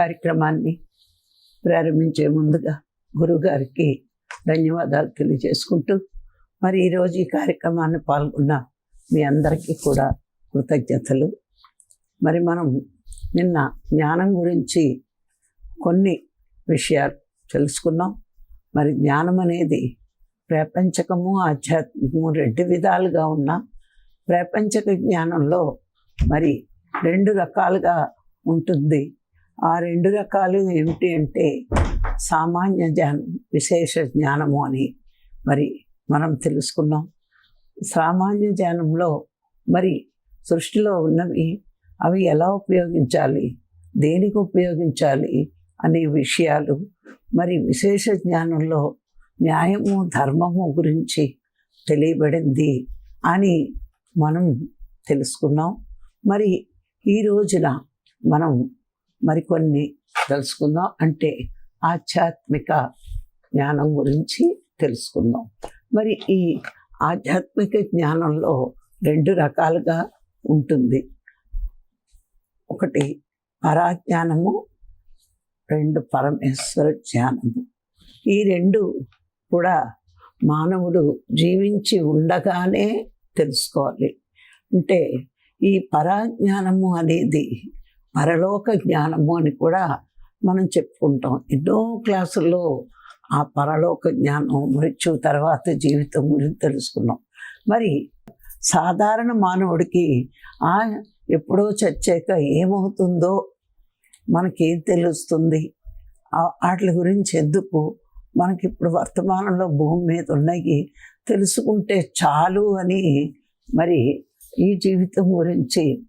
కార్యక్రమాన్ని ప్రారంభించే ముందుగా గురుగారికి ధన్యవాదాలు తెలియజేసుకుంటూ మరి ఈరోజు ఈ కార్యక్రమాన్ని పాల్గొన్న మీ అందరికీ కూడా కృతజ్ఞతలు. మరి మనం నిన్న జ్ఞానం గురించి కొన్ని విషయాలు తెలుసుకున్నాం. మరి జ్ఞానం అనేది ప్రపంచకము ఆధ్యాత్మికము రెండు విధాలుగా ఉన్న ప్రపంచక జ్ఞానంలో మరి రెండు రకాలుగా ఉంటుంది. ఆ రెండు రకాలు ఏమిటి అంటే సామాన్య జ్ఞానం విశేష జ్ఞానము అని మరి మనం తెలుసుకున్నాం. సామాన్య జ్ఞానంలో మరి సృష్టిలో ఉన్నవి అవి ఎలా ఉపయోగించాలి దేనికి ఉపయోగించాలి అనే విషయాలు మరి విశేష జ్ఞానంలో న్యాయము ధర్మము గురించి తెలియబడింది అని మనం తెలుసుకున్నాం. మరి ఈ రోజున మనం మరికొన్ని తెలుసుకుందాం. అంటే ఆధ్యాత్మిక జ్ఞానం గురించి తెలుసుకుందాం. మరి ఈ ఆధ్యాత్మిక జ్ఞానంలో రెండు రకాలుగా ఉంటుంది. ఒకటి పరాజ్ఞానము రెండు పరమేశ్వర జ్ఞానము. ఈ రెండు కూడా మానవుడు జీవించి ఉండగానే తెలుసుకోవాలి. అంటే ఈ పరాజ్ఞానము అనేది పరలోక జ్ఞానము అని కూడా మనం చెప్పుకుంటాం. ఎన్నో క్లాసుల్లో ఆ పరలోక జ్ఞానం మృత్యు తర్వాత జీవితం గురించి తెలుసుకున్నాం. మరి సాధారణ మానవుడికి ఆ ఎప్పుడో చచ్చాక ఏమవుతుందో మనకేం తెలుస్తుంది? వాటి గురించి ఎందుకు మనకి ఇప్పుడు వర్తమానంలో భూమి మీద ఉన్నాయి? తెలుసుకుంటే చాలు అని మరి ఈ జీవితం గురించి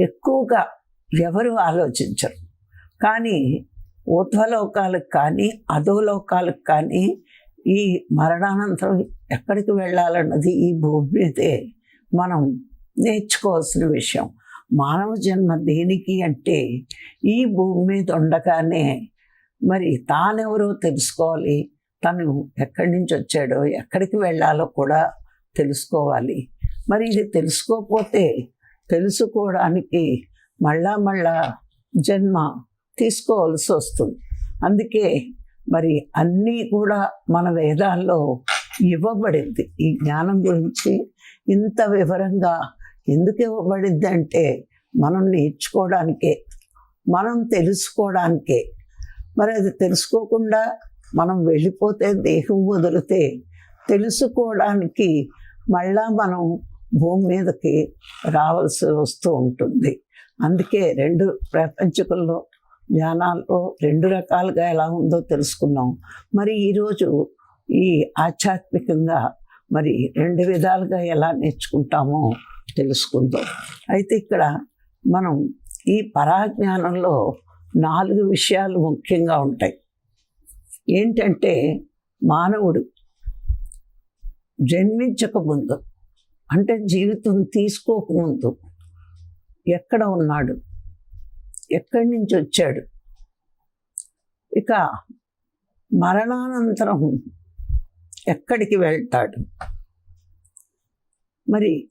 ఎక్కువగా ఎవరు ఆలోచించరు. కానీ ఊర్ధ్వలోకాలకు కానీ అధోలోకాలకు కానీ ఈ మరణానంతరం ఎక్కడికి వెళ్ళాలన్నది ఈ భూమి మీదే మనం నేర్చుకోవాల్సిన విషయం. మానవ జన్మ దేనికి అంటే ఈ భూమి మీద ఉండగానే మరి తానెవరో తెలుసుకోవాలి. తను ఎక్కడి నుంచి వచ్చాడో ఎక్కడికి వెళ్ళాలో కూడా తెలుసుకోవాలి. మరి ఇది తెలుసుకోకపోతే తెలుసుకోవడానికి మళ్ళా మళ్ళా జన్మ తీసుకోవాల్సి వస్తుంది. అందుకే మరి అన్నీ కూడా మన వేదాల్లో ఇవ్వబడింది. ఈ జ్ఞానం గురించి ఇంత వివరంగా ఎందుకు ఇవ్వబడింది అంటే మనం నేర్చుకోవడానికే మనం తెలుసుకోవడానికే. మరి అది తెలుసుకోకుండా మనం వెళ్ళిపోతే దేహం వదిలితే తెలుసుకోవడానికి మళ్ళా మనం భూమి మీదకి రావాల్సి వస్తూ ఉంటుంది. అందుకే రెండు ప్రపంచకుల్లో జ్ఞానాల్లో రెండు రకాలుగా ఎలా ఉందో తెలుసుకున్నాం. మరి ఈరోజు ఈ ఆధ్యాత్మికంగా మరి రెండు విధాలుగా ఎలా నేర్చుకుంటామో తెలుసుకుందాం. అయితే ఇక్కడ మనం ఈ పరాజ్ఞానంలో నాలుగు విషయాలు ముఖ్యంగా ఉంటాయి. ఏంటంటే మానవుడు జన్మించక ముందు అంటే జీవితం తీసుకోకముందు ఎక్కడ ఉన్నాడు? ఎక్కడి నుంచి వచ్చాడు? ఇక మరణానంతరం ఎక్కడికి వెళ్తాడు? మరి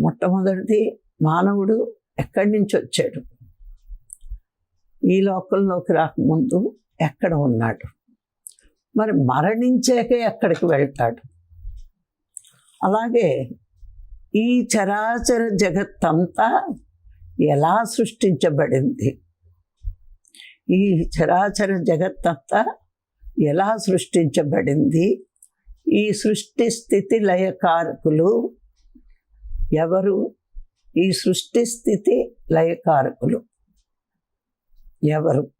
మొట్టమొదటిది మానవుడు ఎక్కడి నుంచి వచ్చాడు? ఈ లోకంలోకి రాకముందు ఎక్కడ ఉన్నాడు? మరి మరణించాక ఎక్కడికి వెళ్తాడు? అలాగే ఈ చరాచర జగత్తంతా ఎలా సృష్టించబడింది? ఈ చరాచర జగత్తంతా ఎలా సృష్టించబడింది? ఈ సృష్టి స్థితి లయకారకులు ఎవరు? ఈ సృష్టి స్థితి లయకారకులు ఎవరు?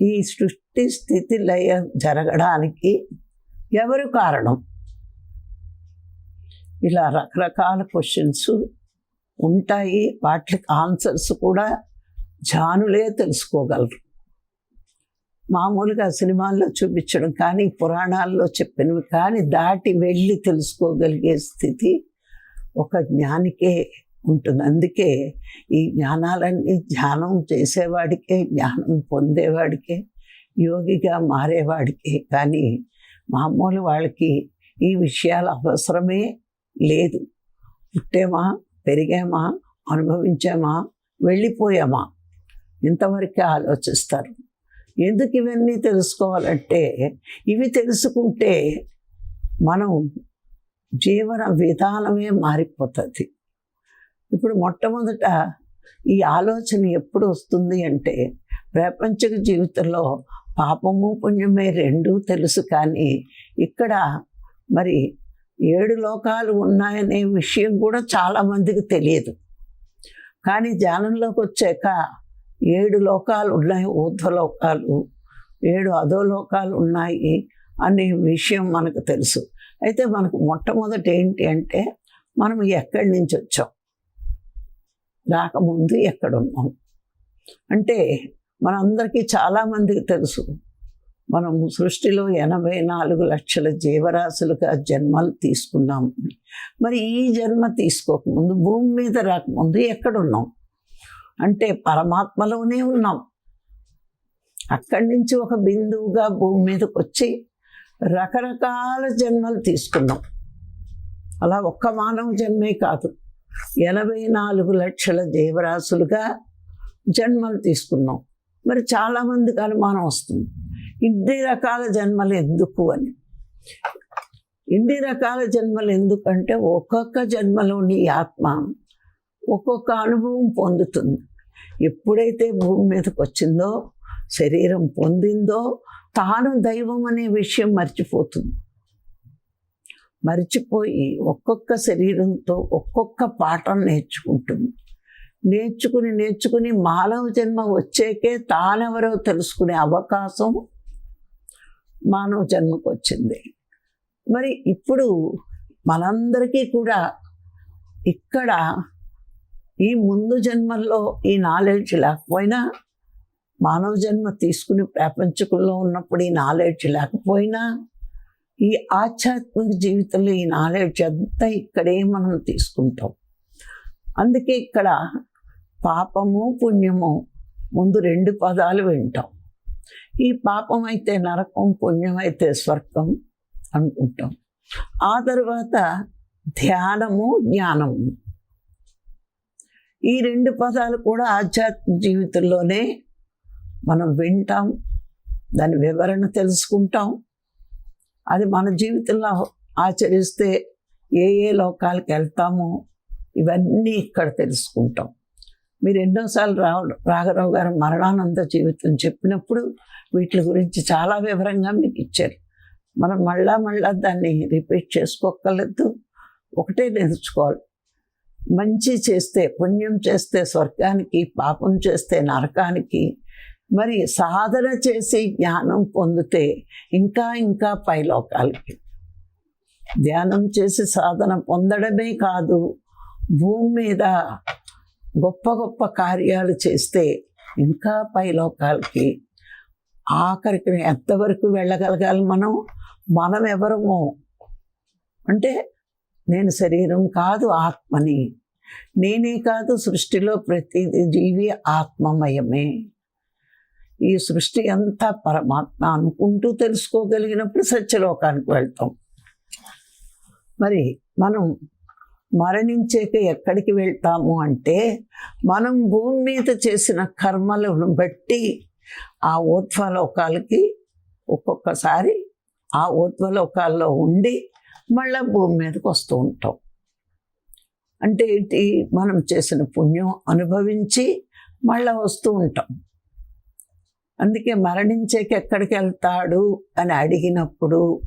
ఈ సృష్టి స్థితి లయ జరగడానికి ఎవరు కారణం? ఇలా రకరకాల క్వశ్చన్స్ ఉంటాయి. వాటికి ఆన్సర్స్ కూడా జానులే తెలుసుకోగలరు. మామూలుగా సినిమాల్లో చూపించడం కానీ పురాణాల్లో చెప్పినవి కానీ దాటి వెళ్ళి తెలుసుకోగలిగే స్థితి ఒక జ్ఞానికే ఉంటుంది. అందుకే ఈ జ్ఞానాలన్నీ ధ్యానం చేసేవాడికే జ్ఞానం పొందేవాడికే యోగిగా మారేవాడికే. కానీ మామూలు వాళ్ళకి ఈ విషయాల అవసరమే లేదు. పుట్టామా? పెరిగామా? అనుభవించామా? వెళ్ళిపోయామా? ఇంతవరకే ఆలోచిస్తారు. ఎందుకు ఇవన్నీ తెలుసుకోవాలంటే ఇవి తెలుసుకుంటే మనం జీవన విధానమే మారిపోతుంది. ఇప్పుడు మొట్టమొదట ఈ ఆలోచన ఎప్పుడు వస్తుంది అంటే ప్రపంచ జీవితంలో పాపము పుణ్యమే రెండూ తెలుసు కానీ ఇక్కడ మరి ఏడు లోకాలు ఉన్నాయనే విషయం కూడా చాలామందికి తెలియదు. కానీ ధ్యానంలోకి వచ్చాక ఏడు లోకాలు ఉన్నాయి ఊర్ధ్వలోకాలు ఏడు అధోలోకాలు ఉన్నాయి అనే విషయం మనకు తెలుసు. అయితే మనకు మొట్టమొదటి ఏంటి అంటే మనం ఎక్కడి నుంచి వచ్చాం? రాకముందు ఎక్కడున్నాం? అంటే మనందరికీ చాలామందికి తెలుసు. మనము సృష్టిలో ఎనభై నాలుగు లక్షల జీవరాశులుగా జన్మలు తీసుకున్నాం. మరి ఈ జన్మ తీసుకోకముందు భూమి మీద రాకముందు ఎక్కడున్నాం? అంటే పరమాత్మలోనే ఉన్నాం. అక్కడి నుంచి ఒక బిందువుగా భూమి మీదకి వచ్చి రకరకాల జన్మలు తీసుకున్నాం. అలా ఒక్క మానవ జన్మే కాదు. ఎనభై నాలుగు లక్షల జీవరాశులుగా జన్మలు తీసుకున్నాం. మరి చాలామందికి అనుమానం వస్తుంది. ఇన్ని రకాల జన్మలు ఎందుకు అని. ఇన్ని రకాల జన్మలు ఎందుకంటే ఒక్కొక్క జన్మలోని ఆత్మ ఒక్కొక్క అనుభవం పొందుతుంది. ఎప్పుడైతే భూమి మీదకి వచ్చిందో శరీరం పొందిందో తాను దైవం అనే విషయం మర్చిపోతుంది. మర్చిపోయి ఒక్కొక్క శరీరంతో ఒక్కొక్క పాఠం నేర్చుకుంటుంది. నేర్చుకుని నేర్చుకుని మానవ జన్మ వచ్చేకే తానెవరో తెలుసుకునే అవకాశం మానవ జన్మకు వచ్చింది మరి ఇప్పుడు మనందరికీ కూడా ఇక్కడ ఈ ముందు జన్మల్లో ఈ నాలెడ్జ్ లేకపోయినా మానవ జన్మ తీసుకుని ప్రపంచకుల్లో ఉన్నప్పుడు ఈ నాలెడ్జ్ లేకపోయినా ఈ ఆధ్యాత్మిక జీవితంలో ఈ నాలెడ్జ్ అంతా ఇక్కడే మనం తీసుకుంటాం. అందుకే ఇక్కడ పాపము పుణ్యము ముందు రెండు పదాలు వింటాం. ఈ పాపం అయితే నరకం పుణ్యం అయితే స్వర్గం అనుకుంటాం. ఆ తర్వాత ధ్యానము జ్ఞానము. ఈ రెండు పదాలు కూడా ఆధ్యాత్మిక జీవితంలోనే మనం వింటాం దాని వివరణ తెలుసుకుంటాం. అది మన జీవితంలో ఆచరిస్తే ఏ ఏ లోకాలకు వెళ్తామో ఇవన్నీ ఇక్కడ తెలుసుకుంటాం. మీరు ఎన్నోసార్లు రావు రాఘరావు గారు మరణానంద జీవితం చెప్పినప్పుడు వీటి గురించి చాలా వివరంగా మీకు ఇచ్చారు. మనం మళ్ళా మళ్ళా దాన్ని రిపీట్ చేసుకోగలదు ఒకటే నేర్చుకోవాలి. మంచి చేస్తే పుణ్యం చేస్తే స్వర్గానికి పాపం చేస్తే నరకానికి మరి సాధన చేసి జ్ఞానం పొందితే ఇంకా ఇంకా పైలోకాలకి ధ్యానం చేసి సాధన పొందడమే కాదు భూమి మీద గొప్ప గొప్ప కార్యాలు చేస్తే ఇంకా పైలోకాలకి ఆఖరికి ఎంతవరకు వెళ్ళగలగాలి మనం? మనం ఎవరము అంటే నేను శరీరం కాదు ఆత్మని. నేనే కాదు సృష్టిలో ప్రతి జీవి ఆత్మమయమే. ఈ సృష్టి అంతా పరమాత్మ అనుకుంటూ తెలుసుకోగలిగినప్పుడు సత్యలోకానికి వెళ్తాం. మరి మనం మరణించాక ఎక్కడికి వెళ్తాము అంటే మనం భూమి మీద చేసిన కర్మలను బట్టి ఆ ఊర్ధ్వలోకాలకి ఒక్కొక్కసారి ఆ ఊర్ధ్వలోకాల్లో ఉండి మళ్ళీ భూమి మీదకి వస్తూ ఉంటాం. అంటే ఏంటి? మనం చేసిన పుణ్యం అనుభవించి మళ్ళీ వస్తూ ఉంటాం. అందుకే మరణించేకి ఎక్కడికి వెళ్తాడు అని అడిగినప్పుడు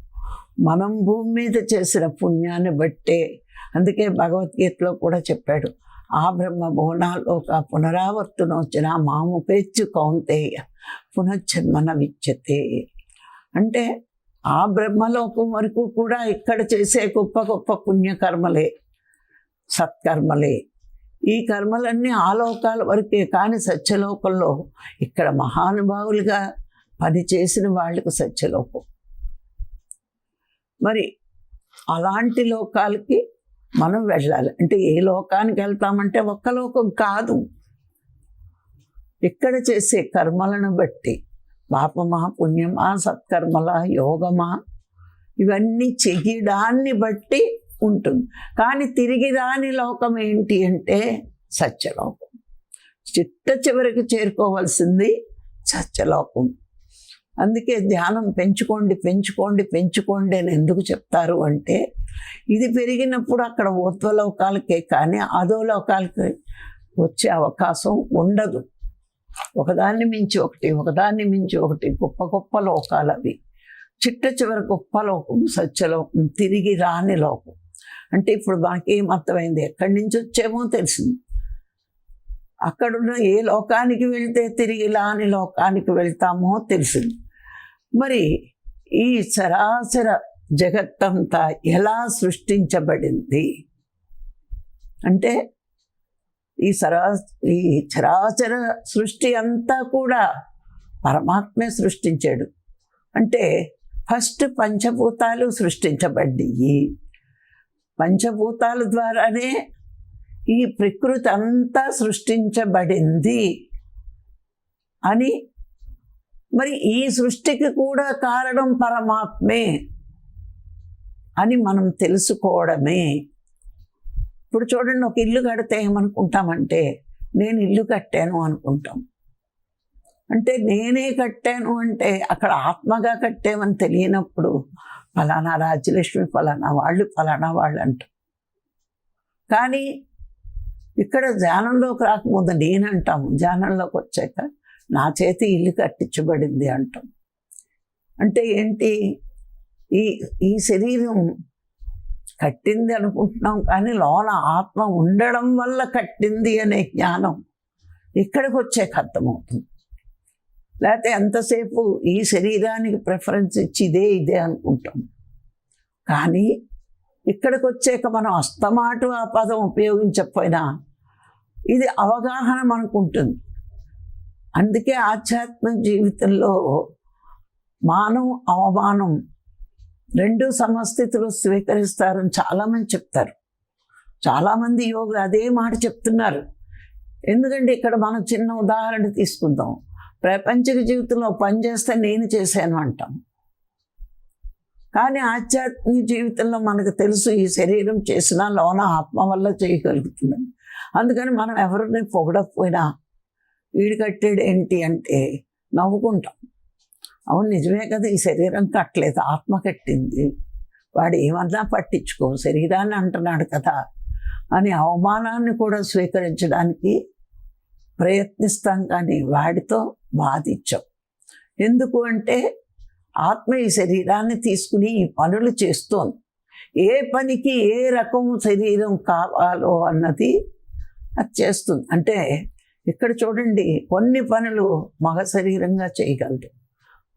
మనం భూమి మీద చేసిన పుణ్యాన్ని బట్టే అందుకే భగవద్గీతలో కూడా చెప్పాడు ఆ బ్రహ్మ బోనాలు ఒక పునరావర్తనం వచ్చిన మాము పేచ్చు కౌంతేయ. పునఃజన్మన విచ్చతే అంటే ఆ బ్రహ్మలోకం వరకు కూడా ఇక్కడ చేసే గొప్ప గొప్ప పుణ్యకర్మలే సత్కర్మలే. ఈ కర్మలన్నీ ఆలోకాల వరకే కానీ సత్యలోకంలో ఇక్కడ మహానుభావులుగా పనిచేసిన వాళ్ళకు సత్యలోకం. మరి అలాంటి లోకాలకి మనం వెళ్ళాలి. అంటే ఏ లోకానికి వెళ్తామంటే ఒక్క లోకం కాదు. ఇక్కడ చేసే కర్మలను బట్టి పాపమా పుణ్యమా సత్కర్మల యోగమా ఇవన్నీ చెయ్యడాన్ని బట్టి ఉంటుంది. కానీ తిరిగి రాని లోకం ఏంటి అంటే సత్యలోకం. చిట్ట చివరికి చేరుకోవాల్సింది సత్యలోకం. అందుకే ధ్యానం పెంచుకోండి పెంచుకోండి పెంచుకోండి అని ఎందుకు చెప్తారు అంటే ఇది పెరిగినప్పుడు అక్కడ ఊర్ధ్వలోకాలకే కానీ అధోలోకాలకి వచ్చే అవకాశం ఉండదు. ఒకదాన్ని మించి ఒకటి ఒకదాన్ని మించి ఒకటి గొప్ప గొప్ప లోకాలు అవి. చిట్ట చివరి గొప్ప లోకం సత్యలోకం తిరిగి రాని లోకం. అంటే ఇప్పుడు మనకి ఏం అర్థమైంది ఎక్కడి నుంచి వచ్చేమో తెలిసింది. అక్కడున్న ఏ లోకానికి వెళ్తే తిరిగి రాని లోకానికి వెళ్తామో తెలిసింది. మరి ఈ చరాచర జగత్తంతా ఎలా సృష్టించబడింది? అంటే ఈ సరా ఈ చరాచర సృష్టి అంతా కూడా పరమాత్మే సృష్టించాడు. అంటే ఫస్ట్ పంచభూతాలు సృష్టించబడ్డాయి. పంచభూతాల ద్వారానే ఈ ప్రకృతి అంతా సృష్టించబడింది అని మరి ఈ సృష్టికి కూడా కారణం పరమాత్మే అని మనం తెలుసుకోవడమే. ఇప్పుడు చూడండి ఒక ఇల్లు కడితే ఏమనుకుంటామంటే నేను ఇల్లు కట్టాను అనుకుంటాం. అంటే నేనే కట్టాను అంటే అక్కడ ఆత్మగా కట్టామని తెలియనప్పుడు ఫలానా రాజ్యలక్ష్మి ఫలానా వాళ్ళు ఫలానా వాళ్ళు అంటాం కానీ ఇక్కడ ధ్యానంలోకి రాకముందు నేనంటాము ధ్యానంలోకి వచ్చాక నా చేతి ఇల్లు కట్టించబడింది అంటాం. అంటే ఏంటి? ఈ ఈ శరీరం కట్టింది అనుకుంటున్నాం కానీ లోన ఆత్మ ఉండడం వల్ల కట్టింది అనే జ్ఞానం ఇక్కడికి వచ్చాక అర్థమవుతుంది. లేకపోతే ఎంతసేపు ఈ శరీరానికి ప్రిఫరెన్స్ ఇచ్చి ఇదే ఇదే అనుకుంటాం. కానీ ఇక్కడికి వచ్చాక మనం అస్తమాటు ఆ పదం ఉపయోగించకపోయినా ఇది అవగాహన మనకు ఉంటుంది అందుకే ఆధ్యాత్మిక జీవితంలో మానం అవమానం రెండు సమస్థితులు స్వీకరిస్తారని చాలామంది చెప్తారు. చాలామంది యోగులు అదే మాట చెప్తున్నారు. ఎందుకంటే ఇక్కడ మనం చిన్న ఉదాహరణ తీసుకుందాం. ప్రపంచక జీవితంలో పని చేస్తే నేను చేశాను అంటాం. కానీ ఆధ్యాత్మిక జీవితంలో మనకు తెలుసు ఈ శరీరం చేసినా లోన ఆత్మ వల్ల చేయగలుగుతుందని అందుకని మనం ఎవరిని పొగడకపోయినా వీడి కట్టాడు ఏంటి అంటే నవ్వుకుంటాం. అవును నిజమే కదా ఈ శరీరం కట్టలేదు ఆత్మ కట్టింది. వాడు ఏమన్నా పట్టించుకో శరీరాన్ని అంటున్నాడు కదా అని అవమానాన్ని కూడా స్వీకరించడానికి ప్రయత్నిస్తాం కానీ వాడితో బాధించాం ఎందుకు అంటే ఆత్మ ఈ శరీరాన్ని తీసుకుని ఈ పనులు చేస్తోంది. ఏ పనికి ఏ రకం శరీరం కావాలో అన్నది అది చేస్తుంది. అంటే ఇక్కడ చూడండి కొన్ని పనులు మగ శరీరంగా చేయగలదు.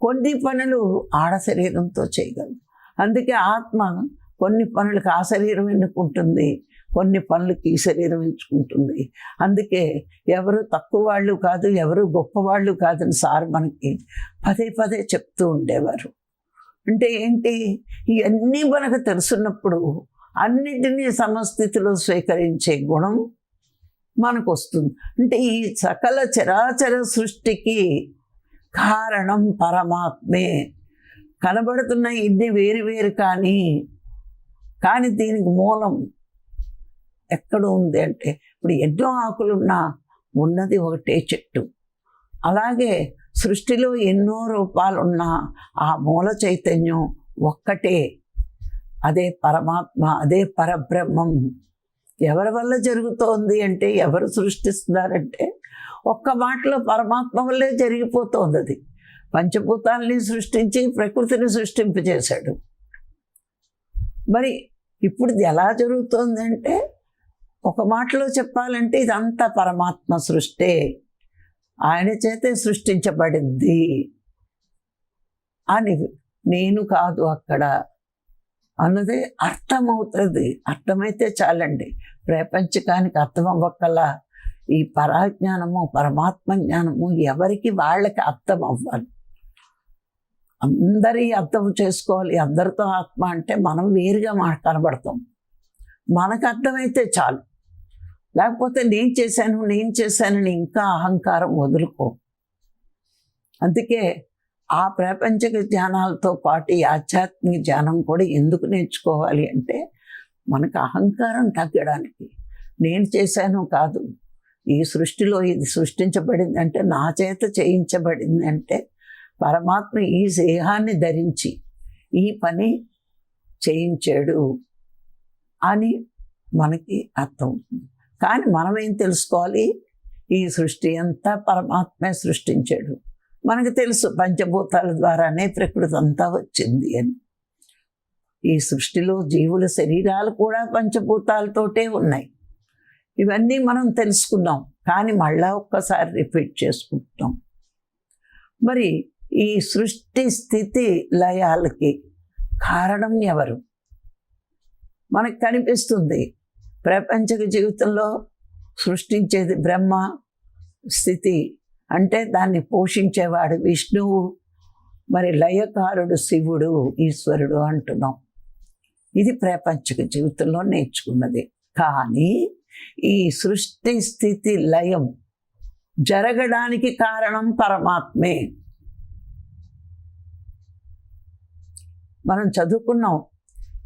కొన్ని పనులు ఆడ శరీరంతో చేయగలదు అందుకే ఆత్మ కొన్ని పనులకు ఆ శరీరం ఎన్నుకుంటుంది కొన్ని పనులకి ఈ శరీరం ఎంచుకుంటుంది అందుకే ఎవరు తక్కువ వాళ్ళు కాదు ఎవరు గొప్పవాళ్ళు కాదని సార్ మనకి పదే పదే చెప్తూ ఉండేవారు. అంటే ఏంటి? ఇవన్నీ మనకు తెలుసున్నప్పుడు అన్నిటినీ సమస్థితిలో స్వీకరించే గుణం మనకు వస్తుంది అంటే ఈ సకల చరాచర సృష్టికి కారణం పరమాత్మే. కనబడుతున్న ఇన్ని వేరు వేరు కానీ కానీ దీనికి మూలం ఎక్కడ ఉంది అంటే ఇప్పుడు ఎన్నో ఆకులున్నా ఉన్నది ఒకటే చెట్టు. అలాగే సృష్టిలో ఎన్నో రూపాలున్నా ఆ మూల చైతన్యం ఒక్కటే. అదే పరమాత్మ అదే పరబ్రహ్మం. ఎవరి వల్ల జరుగుతోంది అంటే ఎవరు సృష్టిస్తున్నారంటే ఒక్క మాటలో పరమాత్మ వల్లే జరిగిపోతోంది అది. పంచభూతాలని సృష్టించి ప్రకృతిని సృష్టింపజేశాడు. మరి ఇప్పుడు ఇది ఎలా జరుగుతోందంటే ఒక మాటలో చెప్పాలంటే ఇదంతా పరమాత్మ సృష్టే. ఆయన చేతే సృష్టించబడింది. అని నేను కాదు అక్కడ. అన్నది అర్థమవుతుంది. అర్థమైతే చాలండి. ప్రపంచకానికి అర్థం అవ్వకల్లా ఈ పరాజ్ఞానము పరమాత్మ జ్ఞానము ఎవరికి వాళ్ళకి అర్థం అవ్వాలి. అందరి అర్థం చేసుకోవాలి. అందరితో ఆత్మ అంటే మనం వేరుగా మా కనబడతాం. మనకు అర్థమైతే చాలు. లేకపోతే నేను చేశాను నేను చేశానని ఇంకా అహంకారం వదులుకో. అందుకే ఆ ప్రాపంచిక ధ్యానాలతో పాటు ఈ ఆధ్యాత్మిక ధ్యానం కూడా ఎందుకు నేర్చుకోవాలి అంటే మనకు అహంకారం తగ్గడానికి నేను చేశాను కాదు. ఈ సృష్టిలో ఇది సృష్టించబడింది అంటే నా చేత చేయించబడింది అంటే పరమాత్మ ఈ దేహాన్ని ధరించి ఈ పని చేయించాడు అని మనకి అర్థమవుతుంది కానీ మనం ఏం తెలుసుకోవాలి? ఈ సృష్టి అంతా పరమాత్మే సృష్టించాడు. మనకు తెలుసు పంచభూతాల ద్వారానే ప్రకృతి అంతా వచ్చింది అని. ఈ సృష్టిలో జీవుల శరీరాలు కూడా పంచభూతాలతోటే ఉన్నాయి. ఇవన్నీ మనం తెలుసుకున్నాం కానీ మళ్ళా ఒక్కసారి రిపీట్ చేసుకుంటున్నాం మరి ఈ సృష్టి స్థితి లయాలకి కారణం ఎవరు? మనకు కనిపిస్తుంది ప్రపంచక జీవితంలో సృష్టించేది బ్రహ్మ స్థితి అంటే దాన్ని పోషించేవాడు విష్ణువు మరి లయకారుడు శివుడు ఈశ్వరుడు అంటున్నాం. ఇది ప్రపంచక జీవితంలో నేర్చుకున్నది. కానీ ఈ సృష్టి స్థితి లయం జరగడానికి కారణం పరమాత్మే. మనం చదువుకున్నాం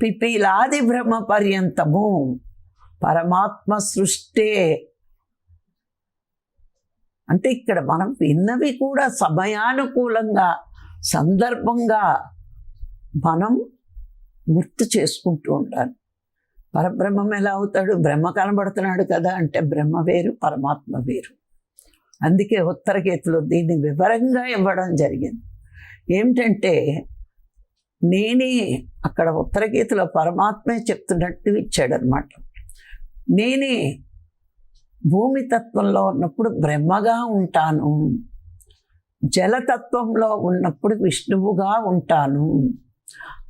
పిపీలాది బ్రహ్మ పర్యంతము పరమాత్మ సృష్టే. అంటే ఇక్కడ మనం విన్నవి కూడా సమయానుకూలంగా సందర్భంగా మనం గుర్తు చేసుకుంటూ ఉండాలి. పరబ్రహ్మం ఎలా అవుతాడు? బ్రహ్మ కనబడుతున్నాడు కదా అంటే బ్రహ్మ వేరు పరమాత్మ వేరు. అందుకే ఉత్తరగీతలో దీన్ని వివరంగా ఇవ్వడం జరిగింది. ఏమిటంటే నేనే అక్కడ ఉత్తరగీతలో పరమాత్మే చెప్తున్నట్టు ఇచ్చాడనమాట నేనే భూమి తత్వంలో ఉన్నప్పుడు బ్రహ్మగా ఉంటాను. జలతత్వంలో ఉన్నప్పుడు విష్ణువుగా ఉంటాను.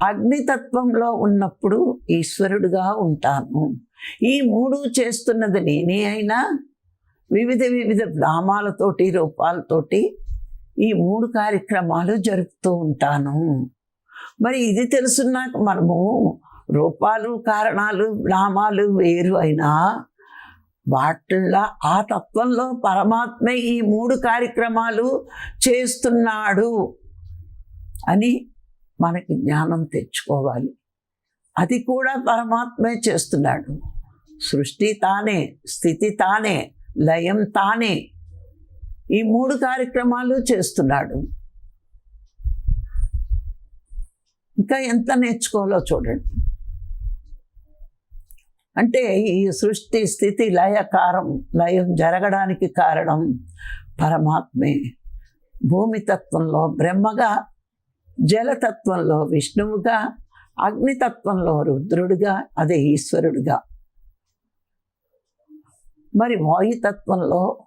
అగ్నితత్వంలో ఉన్నప్పుడు ఈశ్వరుడుగా ఉంటాను. ఈ మూడు చేస్తున్నది నేనే అయినా వివిధ వివిధ నామాలతోటి రూపాలతోటి ఈ మూడు కార్యక్రమాలు జరుపుతూ ఉంటాను. మరి ఇది తెలుసున్నాక మనము రూపాలు కారణాలు నామాలు వేరు అయినా వాటిల్లో ఆ తత్వంలో పరమాత్మ ఈ మూడు కార్యక్రమాలు చేస్తున్నాడు అని మనకి జ్ఞానం తెచ్చుకోవాలి. అది కూడా పరమాత్మే చేస్తున్నాడు. సృష్టి తానే స్థితి తానే లయం తానే ఈ మూడు కార్యక్రమాలు చేస్తున్నాడు. ఇంకా ఎంత నేర్చుకోవాలో చూడండి. అంటే ఈ సృష్టి స్థితి లయకారం లయం జరగడానికి కారణం పరమాత్మే. భూమితత్వంలో బ్రహ్మగా జలతత్వంలో విష్ణువుగా అగ్నితత్వంలో రుద్రుడిగా అదే ఈశ్వరుడిగా. మరి వాయుతత్వంలో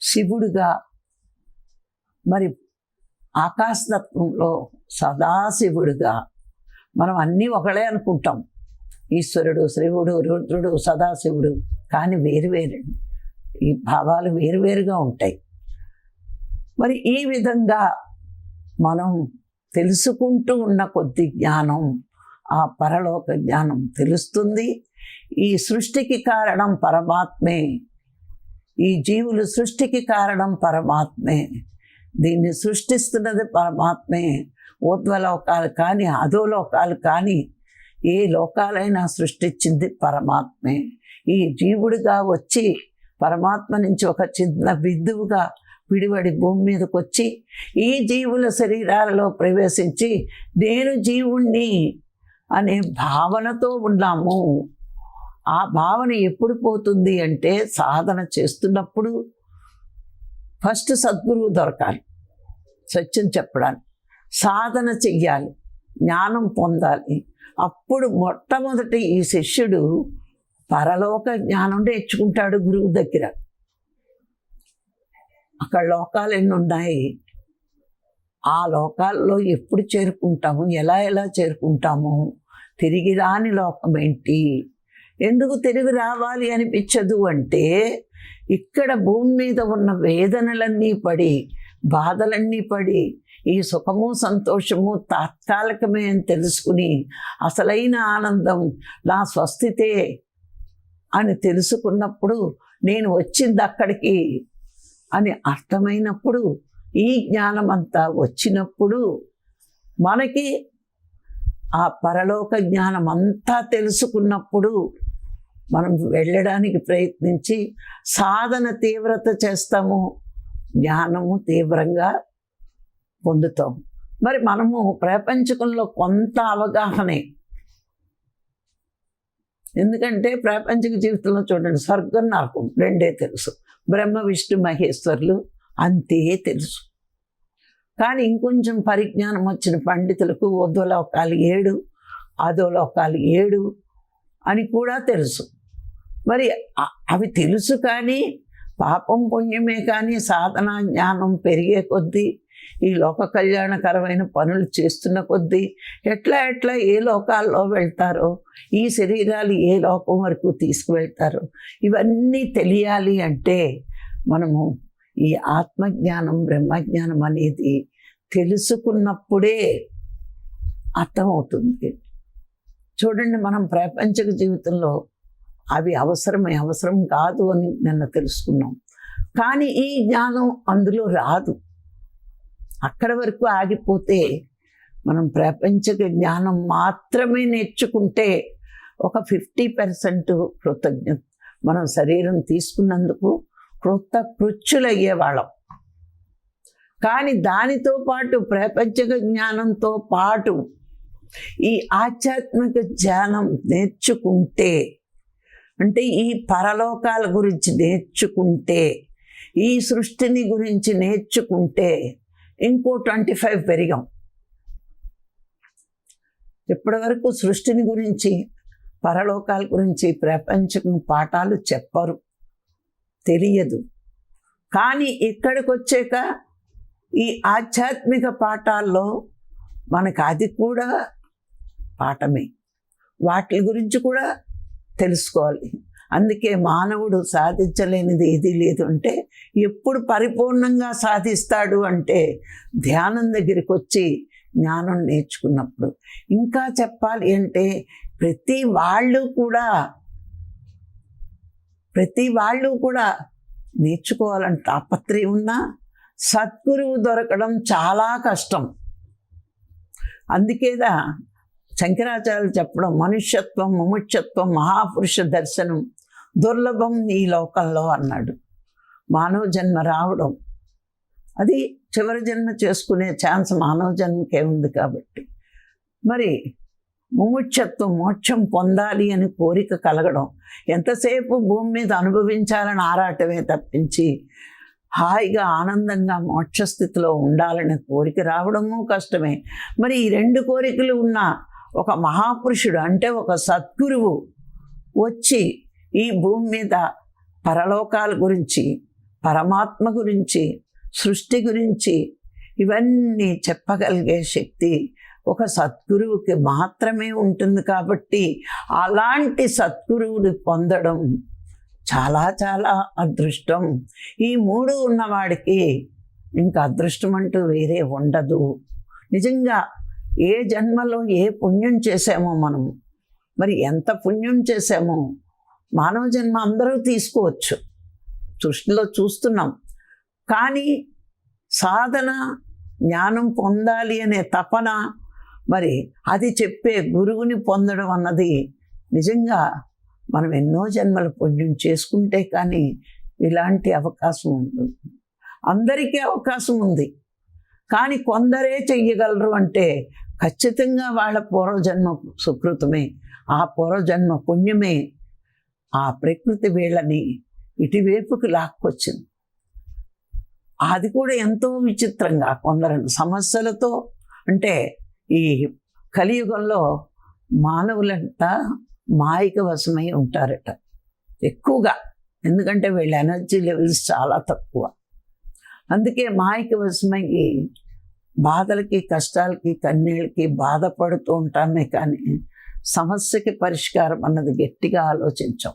శివుడిగా మరి ఆకాశతత్వంలో సదాశివుడిగా. మనం అన్నీ ఒకళ్ళే అనుకుంటాం. ఈశ్వరుడు శివుడు రుద్రుడు సదాశివుడు కానీ వేరువేరు ఈ భావాలు వేరువేరుగా ఉంటాయి. మరి ఈ విధంగా మనం తెలుసుకుంటూ ఉన్న కొద్ది జ్ఞానం ఆ పరలోక జ్ఞానం తెలుస్తుంది. ఈ సృష్టికి కారణం పరమాత్మే. ఈ జీవులు సృష్టికి కారణం పరమాత్మే. దీన్ని సృష్టిస్తున్నది పరమాత్మే. ఊర్ధ్వలోకాలు కానీ అధోలోకాలు కానీ ఏ లోకాలైనా సృష్టించింది పరమాత్మే. ఈ జీవుడిగా వచ్చి పరమాత్మ నుంచి ఒక చిన్న బిందువుగా విడివడి భూమి మీదకి వచ్చి ఈ జీవుల శరీరాలలో ప్రవేశించి నేను జీవుణ్ణి అనే భావనతో ఉన్నాము. ఆ భావన ఎప్పుడు పోతుంది అంటే సాధన చేస్తున్నప్పుడు ఫస్ట్ సద్గురువు దొరకాలి. సత్యం చెప్పడానికి సాధన చెయ్యాలి. జ్ఞానం పొందాలి. అప్పుడు మొట్టమొదటి ఈ శిష్యుడు పరలోక జ్ఞానం నేర్చుకుంటాడు గురువు దగ్గర. అక్కడ లోకాలు ఎన్ని ఉన్నాయి? ఆ లోకాల్లో ఎప్పుడు చేరుకుంటాము? ఎలా ఎలా చేరుకుంటాము? తిరిగి రాని లోకం ఏంటి? ఎందుకు తిరిగి రావాలి అనిపించదు అంటే ఇక్కడ భూమి మీద ఉన్న వేదనలన్నీ పడి బాధలన్నీ పడి ఈ సుఖము సంతోషము తాత్కాలికమే అని తెలుసుకుని అసలైన ఆనందం నా స్వస్థితే అని తెలుసుకున్నప్పుడు నేను వచ్చింది అక్కడికి అని అర్థమైనప్పుడు ఈ జ్ఞానం అంతా వచ్చినప్పుడు మనకి ఆ పరలోక జ్ఞానం అంతా తెలుసుకున్నప్పుడు మనం వెళ్ళడానికి ప్రయత్నించి సాధన తీవ్రత చేస్తాము జ్ఞానము తీవ్రంగా పొందుతాం మరి మనము ప్రపంచకంలో కొంత అవగాహనే ఎందుకంటే ప్రాపంచిక జీవితంలో చూడండి స్వర్గం నాకు రెండే తెలుసు. బ్రహ్మ విష్ణు మహేశ్వరులు అంతే తెలుసు. కానీ ఇంకొంచెం పరిజ్ఞానం వచ్చిన పండితులకు ఉద్వలోకాలు ఏడు అధోలోకాలు ఏడు అని కూడా తెలుసు. మరి అవి తెలుసు కానీ పాపం పుణ్యమే కానీ సాధన జ్ఞానం పెరిగే కొద్దీ ఈ లోక కళ్యాణకరమైన పనులు చేస్తున్న కొద్దీ ఎట్లా ఎట్లా ఏ లోకాల్లో వెళ్తారో ఈ శరీరాలు ఏ లోకం వరకు తీసుకువెళ్తారో ఇవన్నీ తెలియాలి అంటే మనము ఈ ఆత్మజ్ఞానం బ్రహ్మజ్ఞానం అనేది తెలుసుకున్నప్పుడే అర్థమవుతుంది. చూడండి మనం ప్రాపంచిక జీవితంలో అవి అవసరమే అవసరం కాదు అని నిన్న తెలుసుకున్నాం. కానీ ఈ జ్ఞానం అందులో రాదు. అక్కడ వరకు ఆగిపోతే మనం ప్రపంచక జ్ఞానం మాత్రమే నేర్చుకుంటే ఒక ఫిఫ్టీ పర్సెంట్ కృతజ్ఞత. మనం శరీరం తీసుకున్నందుకు కృత కృత్యులయ్యేవాళ్ళం కానీ దానితో పాటు ప్రపంచక జ్ఞానంతో పాటు ఈ ఆధ్యాత్మిక జ్ఞానం నేర్చుకుంటే అంటే ఈ పరలోకాల గురించి నేర్చుకుంటే ఈ సృష్టిని గురించి నేర్చుకుంటే ఇంకో ట్వంటీ ఫైవ్ పెరిగాం. ఇప్పటివరకు సృష్టిని గురించి పరలోకాల గురించి ప్రపంచం పాఠాలు చెప్పరు తెలియదు. కానీ ఇక్కడికి వచ్చాక ఈ ఆధ్యాత్మిక పాఠాల్లో మనకు అది కూడా పాఠమే. వాటి గురించి కూడా తెలుసుకోవాలి. అందుకే మానవుడు సాధించలేనిది ఏది లేదు అంటే ఎప్పుడు పరిపూర్ణంగా సాధిస్తాడు అంటే ధ్యానం దగ్గరికి వచ్చి జ్ఞానం నేర్చుకున్నప్పుడు. ఇంకా చెప్పాలి అంటే ప్రతి వాళ్ళు కూడా ప్రతి వాళ్ళు కూడా నేర్చుకోవాలని తాపత్రయం ఉన్నా సద్గురువు దొరకడం చాలా కష్టం. అందుకేదా శంకరాచార్యులు చెప్పడం మనుష్యత్వం ముముక్షత్వం మహాపురుష దర్శనం దుర్లభం ఈ లోకంలో అన్నాడు. మానవ జన్మ రావడం. అది చివరి జన్మ చేసుకునే ఛాన్స్ మానవ జన్మకే ఉంది కాబట్టి. మరి ముముక్షత్వం మోక్షం పొందాలి అని కోరిక కలగడం ఎంతసేపు భూమి మీద అనుభవించాలని ఆరాటమే తప్పించి హాయిగా ఆనందంగా మోక్షస్థితిలో ఉండాలనే కోరిక రావడము కష్టమే. మరి ఈ రెండు కోరికలు ఉన్న ఒక మహాపురుషుడు అంటే ఒక సద్గురువు వచ్చి ఈ భూమి మీద పరలోకాల గురించి పరమాత్మ గురించి సృష్టి గురించి ఇవన్నీ చెప్పగలిగే శక్తి ఒక సద్గురువుకి మాత్రమే ఉంటుంది కాబట్టి అలాంటి సద్గురువుని పొందడం చాలా చాలా అదృష్టం. ఈ మూడు ఉన్నవాడికి ఇంకా అదృష్టం అంటూ వేరే ఉండదు. నిజంగా ఏ జన్మలో ఏ పుణ్యం చేసామో మనం మరి ఎంత పుణ్యం చేసామో మానవ జన్మ అందరూ తీసుకోవచ్చు. సృష్టిలో చూస్తున్నాం. కానీ సాధన జ్ఞానం పొందాలి అనే తపన మరి అది చెప్పే గురువుని పొందడం అన్నది నిజంగా మనం ఎన్నో జన్మల పుణ్యం చేసుకుంటే కానీ ఇలాంటి అవకాశం ఉంటుంది అందరికీ అవకాశం ఉంది. కానీ కొందరే చెయ్యగలరు అంటే ఖచ్చితంగా వాళ్ళ పూర్వజన్మ సుకృతమే. ఆ పూర్వజన్మ పుణ్యమే. ఆ ప్రకృతి వీళ్ళని ఇటువైపుకి లాక్కొచ్చింది. అది కూడా ఎంతో విచిత్రంగా కొందరు సమస్యలతో అంటే ఈ కలియుగంలో మానవులంతా మాయిక వశమై ఉంటారట ఎక్కువగా. ఎందుకంటే వీళ్ళ ఎనర్జీ లెవెల్స్ చాలా తక్కువ. అందుకే మాయక వశమై బాధలకి కష్టాలకి కన్నీళ్ళకి బాధపడుతూ ఉంటామే కానీ సమస్యకి పరిష్కారం అన్నది గట్టిగా ఆలోచించాం.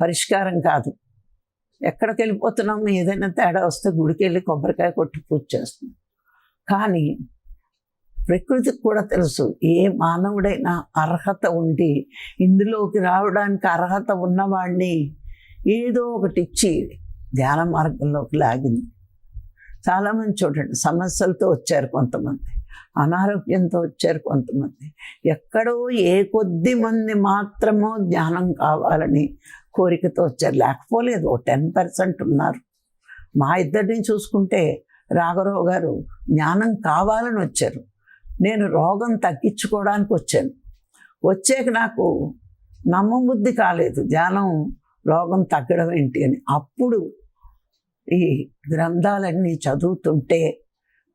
పరిష్కారం కాదు. ఎక్కడికి వెళ్ళిపోతున్నాం? ఏదైనా తేడా వస్తే గుడికి వెళ్ళి కొబ్బరికాయ కొట్టి పూజ చేస్తున్నాం కానీ ప్రకృతికి కూడా తెలుసు ఏ మానవుడైనా అర్హత ఉండి ఇందులోకి రావడానికి అర్హత ఉన్నవాడిని ఏదో ఒకటి ఇచ్చి ధ్యాన మార్గంలోకి లాగింది. చాలామంది చూడండి సమస్యలతో వచ్చారు కొంతమంది అనారోగ్యంతో వచ్చారు కొంతమంది. ఎక్కడో ఏ కొద్ది మంది మాత్రమో జ్ఞానం కావాలని కోరికతో వచ్చారు. లేకపోలేదు. ఓ టెన్ పర్సెంట్ ఉన్నారు. మా ఇద్దరిని చూసుకుంటే రాఘరావు గారు జ్ఞానం కావాలని వచ్చారు. నేను రోగం తగ్గించుకోవడానికి వచ్చాను. వచ్చాక నాకు నమ్మబుద్ధి కాలేదు. ధ్యానం రోగం తగ్గడం ఏంటి అని. అప్పుడు ఈ గ్రంథాలన్నీ చదువుతుంటే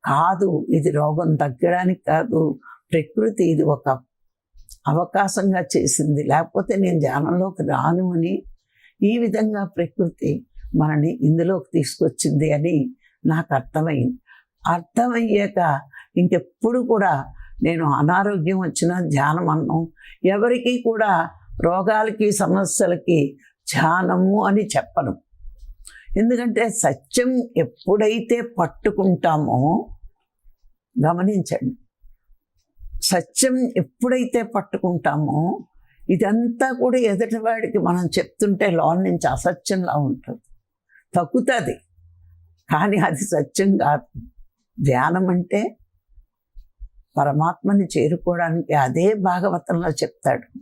కాదు ఇది రోగం తగ్గడానికి కాదు ప్రకృతి ఇది ఒక అవకాశంగా చేసింది. లేకపోతే నేను ధ్యానంలోకి రాను అని ఈ విధంగా ప్రకృతి మనని ఇందులోకి తీసుకొచ్చింది అని నాకు అర్థమైంది. అర్థమయ్యాక ఇంకెప్పుడు కూడా నేను అనారోగ్యం వచ్చిన ధ్యానం అన్నం ఎవరికి కూడా రోగాలకి సమస్యలకి ధ్యానము అని చెప్పను. ఎందుకంటే సత్యం ఎప్పుడైతే పట్టుకుంటామో గమనించండి. సత్యం ఎప్పుడైతే పట్టుకుంటామో ఇదంతా కూడా ఎదుటివాడికి మనం చెప్తుంటే లోన్ నుంచి అసత్యంలా ఉంటుంది. తగ్గుతుంది. కానీ అది సత్యం కాదు. ధ్యానం అంటే పరమాత్మని చేరుకోవడానికి అదే భాగవతంలో చెప్తాడు.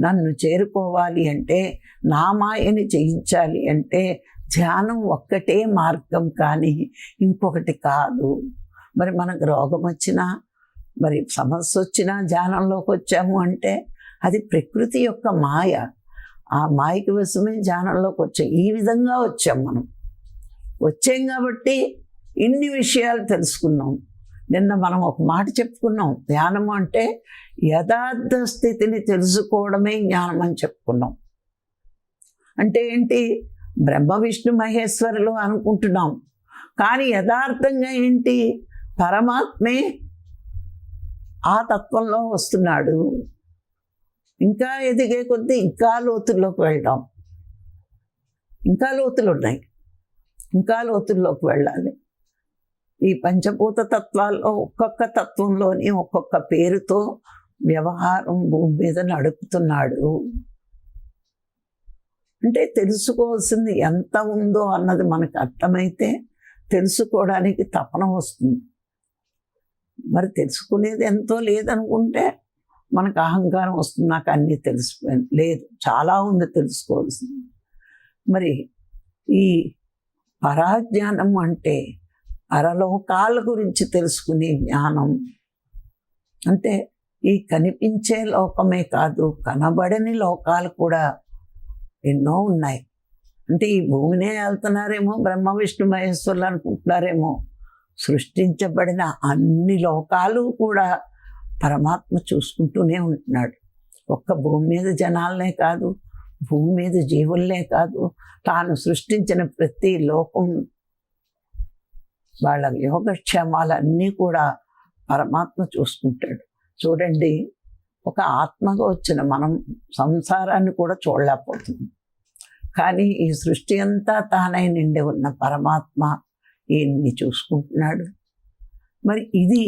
నన్ను చేరుకోవాలి అంటే నా మాయని చేయించాలి అంటే ధ్యానం ఒక్కటే మార్గం కానీ ఇంకొకటి కాదు. మరి మనకు రోగం వచ్చినా మరి సమస్య వచ్చినా ధ్యానంలోకి వచ్చాము అంటే అది ప్రకృతి యొక్క మాయ. ఆ మాయకి వశమే ధ్యానంలోకి వచ్చాం. ఈ విధంగా వచ్చాం మనం. వచ్చాం కాబట్టి ఇన్ని విషయాలు తెలుసుకున్నాం. నిన్న మనం ఒక మాట చెప్పుకున్నాం. ధ్యానం అంటే యథార్థ స్థితిని తెలుసుకోవడమే జ్ఞానం అని చెప్పుకున్నాం. అంటే ఏంటి? బ్రహ్మ విష్ణు మహేశ్వరులు అనుకుంటున్నాం. కానీ యథార్థంగా ఏంటి? పరమాత్మే ఆ తత్వంలో వస్తున్నాడు. ఇంకా ఎదిగే కొద్దీ ఇంకా లోతుల్లోకి వెళ్దాం. ఇంకా లోతులు ఉన్నాయి ఇంకా లోతుల్లోకి వెళ్ళాలి. ఈ పంచభూత తత్వాల్లో ఒక్కొక్క తత్వంలోని ఒక్కొక్క పేరుతో వ్యవహారం భూమి మీద నడుపుతున్నాడు. అంటే తెలుసుకోవాల్సింది ఎంత ఉందో అన్నది మనకు అర్థమైతే తెలుసుకోవడానికి తపన వస్తుంది. మరి తెలుసుకునేది ఎంతో లేదనుకుంటే మనకు అహంకారం వస్తుంది. నాకు అన్నీ తెలిసిపోయింది లేదు చాలా ఉంది తెలుసుకోవాల్సింది. మరి ఈ పరాజ్ఞానం అంటే అరలోకాల గురించి తెలుసుకునే జ్ఞానం అంటే ఈ కనిపించే లోకమే కాదు కనబడని లోకాలు కూడా ఎన్నో ఉన్నాయి. అంటే ఈ భూమినే వెళ్తున్నారేమో బ్రహ్మ విష్ణు మహేశ్వరులు అనుకుంటున్నారేమో. సృష్టించబడిన అన్ని లోకాలు కూడా పరమాత్మ చూసుకుంటూనే ఉంటున్నాడు. ఒక్క భూమి మీద జనాలనే కాదు భూమి మీద జీవులనే కాదు తాను సృష్టించిన ప్రతి లోకం వాళ్ళ యోగక్షేమాలన్నీ కూడా పరమాత్మ చూసుకుంటాడు. చూడండి ఒక ఆత్మగా వచ్చిన మనం సంసారాన్ని కూడా చూడలేకపోతుంది కానీ ఈ సృష్టి అంతా తానై నిండి ఉన్న పరమాత్మ ఈయన్ని చూసుకుంటున్నాడు. మరి ఇది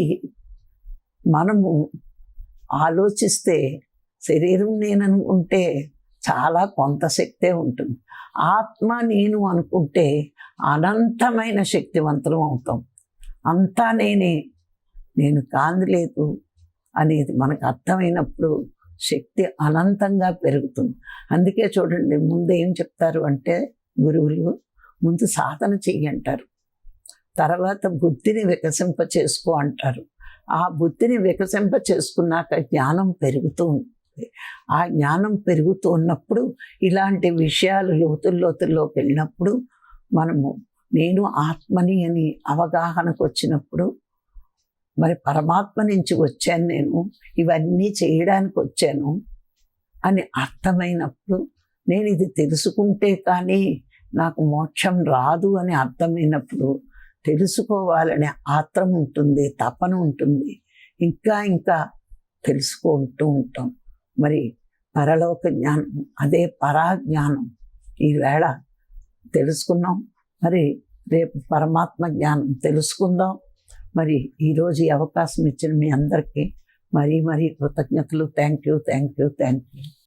మనము ఆలోచిస్తే శరీరం నేను అనుకుంటే చాలా కొంత శక్తే ఉంటుంది. ఆత్మ నేను అనుకుంటే అనంతమైన శక్తివంతులం అవుతాం. అంతా నేనే నేను కాందిలేదు అనేది మనకు అర్థమైనప్పుడు శక్తి అనంతంగా పెరుగుతుంది. అందుకే చూడండి ముందు ఏం చెప్తారు అంటే గురువులు ముందు సాధన చెయ్యంటారు తర్వాత బుద్ధిని వికసింప చేసుకో అంటారు. ఆ బుద్ధిని వికసింప చేసుకున్నాక జ్ఞానం పెరుగుతూ ఉంటుంది. ఆ జ్ఞానం పెరుగుతూ ఉన్నప్పుడు ఇలాంటి విషయాలు లోతుల లోతుల్లోకి వెళ్ళినప్పుడు మనము నేను ఆత్మని అని అవగాహనకు వచ్చినప్పుడు మరి పరమాత్మ నుంచి వచ్చాను నేను ఇవన్నీ చేయడానికి వచ్చాను అని అర్థమైనప్పుడు నేను ఇది తెలుసుకుంటే కానీ నాకు మోక్షం రాదు అని అర్థమైనప్పుడు తెలుసుకోవాలనే ఆత్రం ఉంటుంది తపన ఉంటుంది. ఇంకా ఇంకా తెలుసుకుంటూ ఉంటాం. మరి పరలోక జ్ఞానం అదే పరాజ్ఞానం. ఈవేళ తెలుసుకున్నాం. మరి రేపు పరమాత్మ జ్ఞానం తెలుసుకుందాం. మరి ఈరోజు ఈ అవకాశం ఇచ్చిన మీ అందరికీ మరీ మరీ కృతజ్ఞతలు. Thank you thank you thank you.